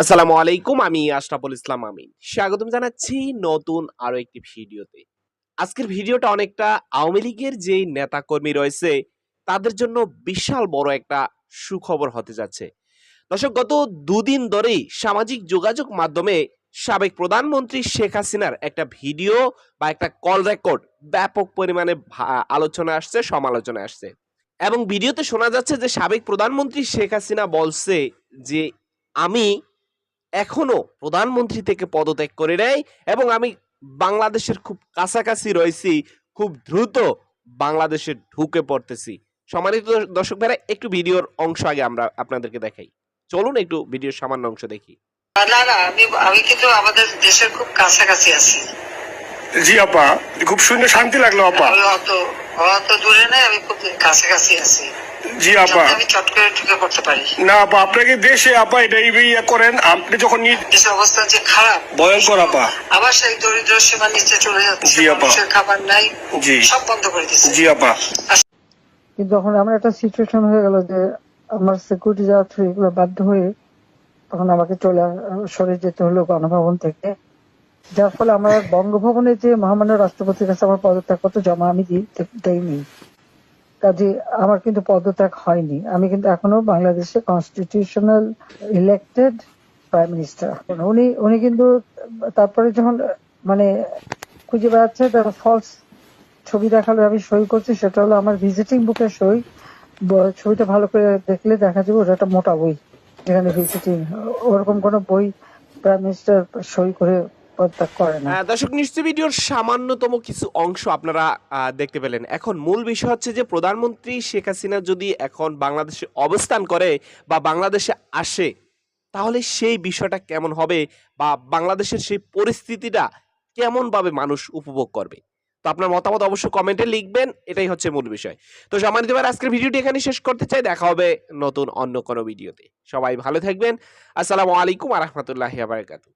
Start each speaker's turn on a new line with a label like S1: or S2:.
S1: আসসালামু আলাইকুম, আমি আশরাফুল ইসলাম আমিন। স্বাগতম জানাচ্ছি নতুন আরও একটি ভিডিওতে। আজকের ভিডিওটা অনেকটা আওয়ামী লীগের যেই নেতাকর্মী রয়েছে, তাদের জন্য বিশাল বড় একটা সুখবর হতে যাচ্ছে। দর্শক, গত দুদিন ধরেই সামাজিক যোগাযোগ মাধ্যমে সাবেক প্রধানমন্ত্রী শেখ হাসিনার একটা ভিডিও বা একটা কল রেকর্ড ব্যাপক পরিমাণে আলোচনা আসছে, সমালোচনা আসছে। এবং ভিডিওতে শোনা যাচ্ছে যে সাবেক প্রধানমন্ত্রী শেখ হাসিনা বলছে যে, আমি এখনও প্রধানমন্ত্রী থেকে পদত্যাগ করে নেয় এবং আমি বাংলাদেশের খুব কাছাকাছি রয়েছি খুব দ্রুত বাংলাদেশে ঢুকে পড়তেছি। সম্মানিত দর্শক ভাইরা একটু ভিডিওর অংশ আগে আমরা আপনাদেরকে দেখাই। চলুন একটু ভিডিওর সামান্য অংশ দেখি।
S2: না না আমি আমি কিন্তু আমাদের দেশের খুব কাছাকাছি আছি।
S3: জি আপা খুব শুনে শান্তি লাগল আপা।
S2: অত অত দূরে নেই আমি খুব কাছাকাছি আছি।
S3: জি আপা।
S2: আমি চট করে ঢুকে পড়তে পারি।
S3: না আপা আপনাকে দেশে আপা এটা ইয়ে করেন আপনি যখন
S2: দেশের অবস্থা যে খারাপ
S3: ভয়ঙ্কর আপা।
S2: আবার সেই দরিদ্র সীমা নিচে চলে যাচ্ছে
S3: জি, আপা।
S2: খাবার নাই
S3: জি।
S2: সব বন্ধ করে দিচ্ছে।
S3: জি আপা।
S4: কিন্তু যখন আমার একটা সিচুয়েশন হয়ে গেল যে আমার সিকিউরিটি যাওয়া থ্রু এগুলো বাধ্য হয়ে তখন আমাকে চলে সরে যেতে হলো গণভবন থেকে। যার ফলে আমার বঙ্গভবনে যে মহামান্য রাষ্ট্রপতির কাছে আমার পদত্যাগপত্র জমা আমি দেইনি। কাজে আমার কিন্তু পদত্যাগ হয়নি। আমি কিন্তু এখনও বাংলাদেশে কনস্টিটিউশনাল ইলেক্টেড প্রাইম মিনিস্টার উনি উনি কিন্তু তারপরে যখন মানে খুঁজে বেড়াচ্ছে, তার ফলস ছবি দেখাল, আমি সই করছি, সেটা হলো আমার ভিজিটিং বুকের সই। ছবিটা ভালো করে দেখলে দেখা যাবে ওটা একটা মোটা বই। যেখানে ভিজিটিং ওরকম কোনো বই প্রাইম মিনিস্টার সই করে
S1: দর্শক নিশ্চয় ভিডিওর সামান্যতম কিছু অংশ আপনারা দেখতে পেলেন। এখন মূল বিষয় হচ্ছে যে প্রধানমন্ত্রী শেখ হাসিনা যদি এখন বাংলাদেশে অবস্থান করে বা বাংলাদেশে আসে তাহলে সেই বিষয়টা কেমন হবে বা বাংলাদেশের সেই পরিস্থিতিটা কেমন ভাবে মানুষ উপভোগ করবে? তো আপনার মতামত অবশ্যই কমেন্টে লিখবেন এটাই হচ্ছে মূল বিষয়। তো সম্মানিত ভাই, আজকের ভিডিওটি এখানে শেষ করতে চাই। দেখা হবে নতুন অন্য কোনো ভিডিওতে। সবাই ভালো থাকবেন। আসসালামু আলাইকুম আ রহমতুল্লাহ